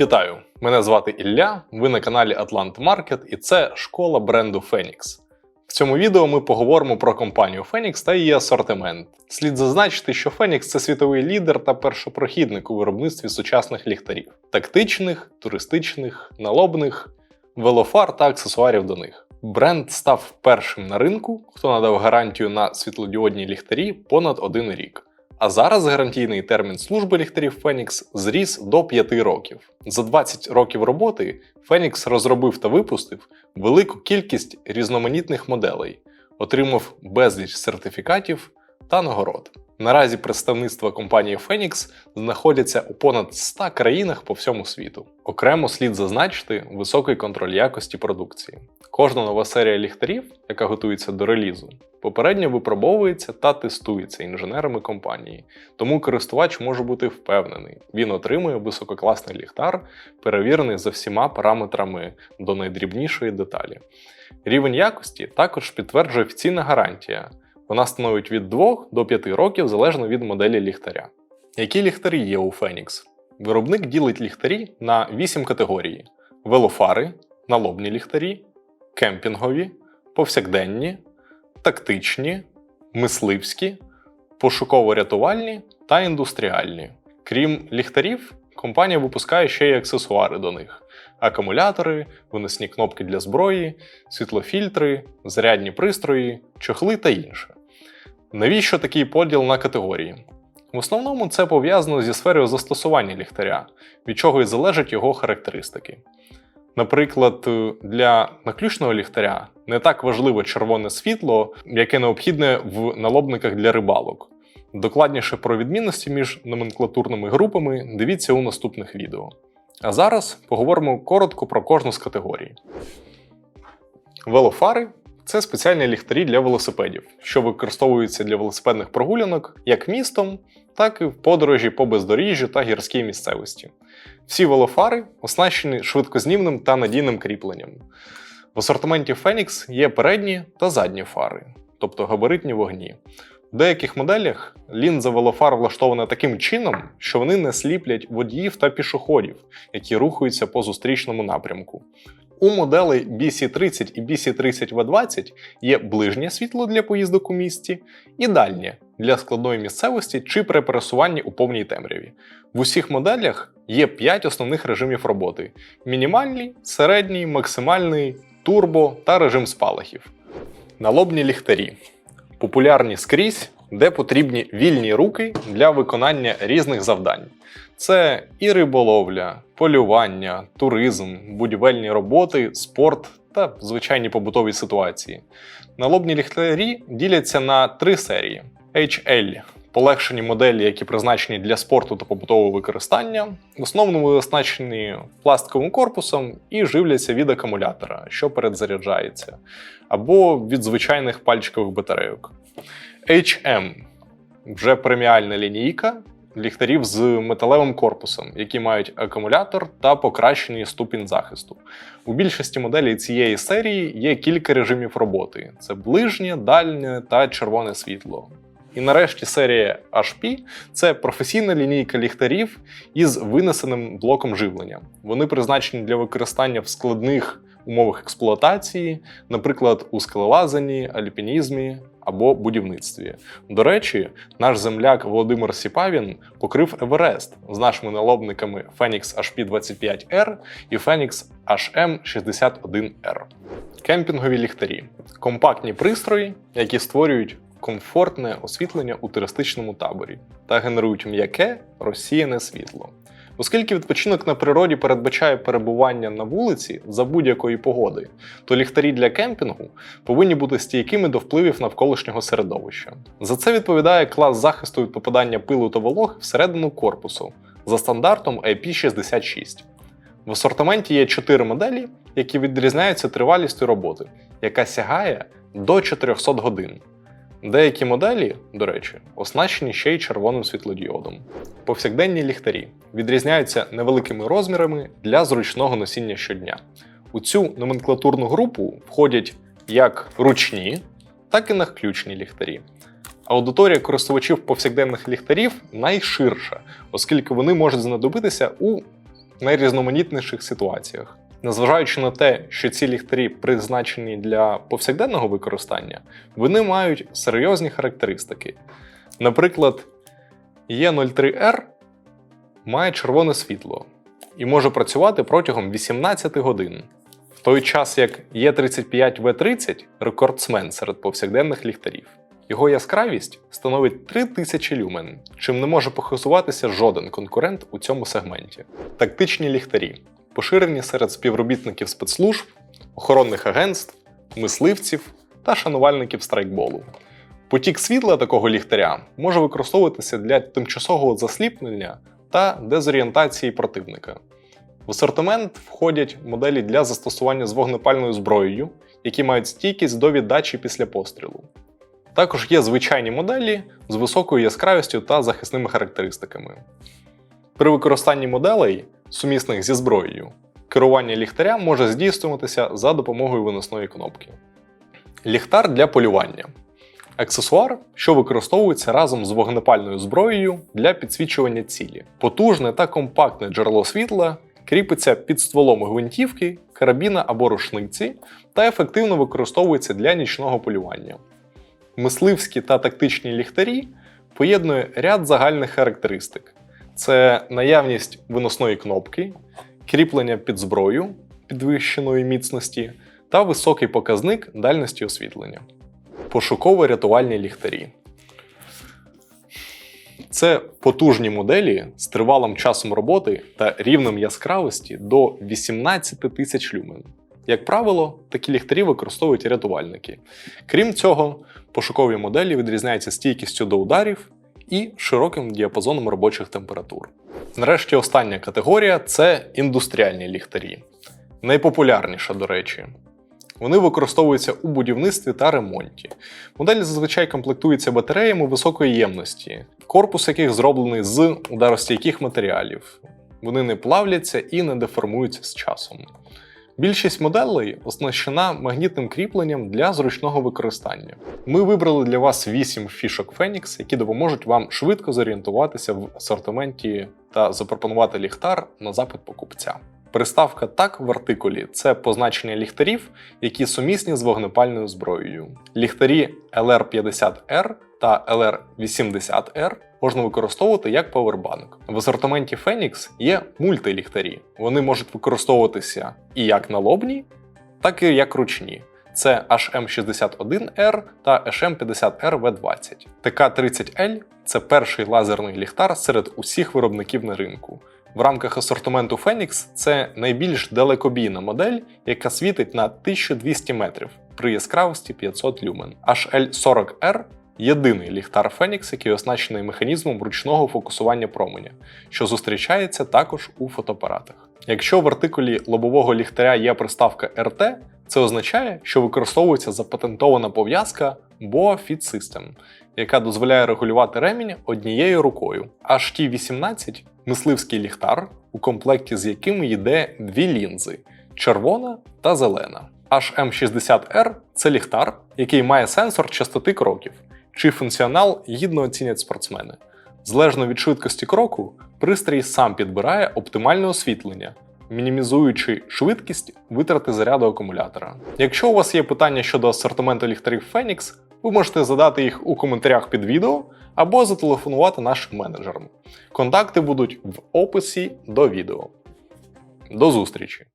Вітаю! Мене звати Ілля. Ви на каналі Atlant Market і це школа бренду Phoenix. В цьому відео ми поговоримо про компанію Phoenix та її асортимент. Слід зазначити, що Phoenix – це світовий лідер та першопрохідник у виробництві сучасних ліхтарів: тактичних, туристичних, налобних, велофар та аксесуарів до них. Бренд став першим на ринку, хто надав гарантію на світлодіодні ліхтарі понад один рік. А зараз гарантійний термін служби ліхтарів Фенікс зріс до 5 років. За 20 років роботи Фенікс розробив та випустив велику кількість різноманітних моделей, отримав безліч сертифікатів та нагород. Наразі представництва компанії Phoenix знаходяться у понад 100 країнах по всьому світу. Окремо слід зазначити високий контроль якості продукції. Кожна нова серія ліхтарів, яка готується до релізу, попередньо випробовується та тестується інженерами компанії, тому користувач може бути впевнений, він отримує висококласний ліхтар, перевірений за всіма параметрами до найдрібнішої деталі. Рівень якості також підтверджує офіційна гарантія. Вона становить від 2 до 5 років залежно від моделі ліхтаря. Які ліхтарі є у Phoenix? Виробник ділить ліхтарі на 8 категорій: велофари, налобні ліхтарі, кемпінгові, повсякденні, тактичні, мисливські, пошуково-рятувальні та індустріальні. Крім ліхтарів, компанія випускає ще й аксесуари до них: акумулятори, виносні кнопки для зброї, світлофільтри, зарядні пристрої, чохли та інше. Навіщо такий поділ на категорії? В основному це пов'язано зі сферою застосування ліхтаря, від чого і залежать його характеристики. Наприклад, для наключного ліхтаря не так важливо червоне світло, яке необхідне в налобниках для рибалок. Докладніше про відмінності між номенклатурними групами дивіться у наступних відео. А зараз поговоримо коротко про кожну з категорій. Велофари це спеціальні ліхтарі для велосипедів, що використовуються для велосипедних прогулянок як містом, так і в подорожі по бездоріжжю та гірській місцевості. Всі велофари оснащені швидкознімним та надійним кріпленням. В асортименті Phoenix є передні та задні фари, тобто габаритні вогні. В деяких моделях лінза велофар влаштована таким чином, що вони не сліплять водіїв та пішоходів, які рухаються по зустрічному напрямку. У моделей BC30 і BC30V20 є ближнє світло для поїздок у місті і дальнє для складної місцевості чи при пересуванні у повній темряві. В усіх моделях є 5 основних режимів роботи: мінімальний, середній, максимальний, турбо та режим спалахів. Налобні ліхтарі популярні скрізь, де потрібні вільні руки для виконання різних завдань. Це і риболовля, полювання, туризм, будівельні роботи, спорт та звичайні побутові ситуації. Налобні ліхтарі діляться на три серії: HL полегшені моделі, які призначені для спорту та побутового використання, в основному оснащені пластиковим корпусом і живляться від акумулятора, що передзаряджається, або від звичайних пальчикових батарейок. HM вже преміальна лінійка ліхтарів з металевим корпусом, які мають акумулятор та покращений ступінь захисту. У більшості моделей цієї серії є кілька режимів роботи: це ближнє, дальнє та червоне світло. І нарешті серія HP це професійна лінійка ліхтарів із винесеним блоком живлення. Вони призначені для використання в складних умовах експлуатації, наприклад, у скелелазанні, альпінізмі або будівництві. До речі, наш земляк Володимир Сіпавін покрив Еверест з нашими налобниками Phoenix HP25R і Phoenix HM61R. Кемпінгові ліхтарі компактні пристрої, які створюють комфортне освітлення у туристичному таборі та генерують м'яке розсіяне світло. Оскільки відпочинок на природі передбачає перебування на вулиці за будь-якої погоди, то ліхтарі для кемпінгу повинні бути стійкими до впливів навколишнього середовища. За це відповідає клас захисту від попадання пилу та вологи всередину корпусу за стандартом IP66. В асортименті є 4 моделі, які відрізняються тривалістю роботи, яка сягає до 400 годин. Деякі моделі, до речі, оснащені ще й червоним світлодіодом. Повсякденні ліхтарі відрізняються невеликими розмірами для зручного носіння щодня. У цю номенклатурну групу входять як ручні, так і наключні ліхтарі. Аудиторія користувачів повсякденних ліхтарів найширша, оскільки вони можуть знадобитися у найрізноманітніших ситуаціях. Незважаючи на те, що ці ліхтарі призначені для повсякденного використання, вони мають серйозні характеристики. Наприклад, Е03R має червоне світло і може працювати протягом 18 годин, в той час як Е35В30 рекордсмен серед повсякденних ліхтарів. Його яскравість становить 3000 люмен, чим не може похизуватися жоден конкурент у цьому сегменті. Тактичні ліхтарі поширені серед співробітників спецслужб, охоронних агентств, мисливців та шанувальників страйкболу. Потік світла такого ліхтаря може використовуватися для тимчасового засліплення та дезорієнтації противника. В асортимент входять моделі для застосування з вогнепальною зброєю, які мають стійкість до віддачі після пострілу. Також є звичайні моделі з високою яскравістю та захисними характеристиками. При використанні моделей, сумісних зі зброєю, керування ліхтаря може здійснюватися за допомогою виносної кнопки. Ліхтар для полювання аксесуар, що використовується разом з вогнепальною зброєю для підсвічування цілі. Потужне та компактне джерело світла кріпиться під стволом гвинтівки, карабіна або рушниці та ефективно використовується для нічного полювання. Мисливські та тактичні ліхтарі поєднує ряд загальних характеристик: це наявність виносної кнопки, кріплення під зброю підвищеної міцності та високий показник дальності освітлення. Пошуково-рятувальні ліхтарі. Це потужні моделі з тривалим часом роботи та рівнем яскравості до 18 тисяч люмен. Як правило, такі ліхтарі використовують рятувальники. Крім цього, пошукові моделі відрізняються стійкістю до ударів і широким діапазоном робочих температур. Нарешті остання категорія це індустріальні ліхтарі. Найпопулярніша, до речі. Вони використовуються у будівництві та ремонті. Модель зазвичай комплектується батареями високої ємності, корпус яких зроблений з ударостійких матеріалів. Вони не плавляться і не деформуються з часом. Більшість моделей оснащена магнітним кріпленням для зручного використання. Ми вибрали для вас 8 фішок Phoenix, які допоможуть вам швидко зорієнтуватися в асортименті та запропонувати ліхтар на запит покупця. Приставка так в артикулі це позначення ліхтарів, які сумісні з вогнепальною зброєю. Ліхтарі LR50R та LR80R можна використовувати як павербанк. В асортименті Phoenix є мультиліхтарі. Вони можуть використовуватися і як налобні, так і як ручні. Це HM61R та HM50R V20. ТК30L це перший лазерний ліхтар серед усіх виробників на ринку. В рамках асортименту Phoenix це найбільш далекобійна модель, яка світить на 1200 метрів при яскравості 500 люмен. HL40R єдиний ліхтар Phoenix, який оснащений механізмом ручного фокусування променя, що зустрічається також у фотоапаратах. Якщо в артикулі лобового ліхтаря є приставка RT, це означає, що використовується запатентована пов'язка BOA Fit System, яка дозволяє регулювати ремінь однією рукою. HT18 мисливський ліхтар, у комплекті з яким йде дві лінзи червона та зелена. HM60R це ліхтар, який має сенсор частоти кроків, чий функціонал гідно оцінять спортсмени. Залежно від швидкості кроку, пристрій сам підбирає оптимальне освітлення, мінімізуючи швидкість витрати заряду акумулятора. Якщо у вас є питання щодо асортименту ліхтарів Phoenix, ви можете задати їх у коментарях під відео або зателефонувати нашим менеджерам. Контакти будуть в описі до відео. До зустрічі!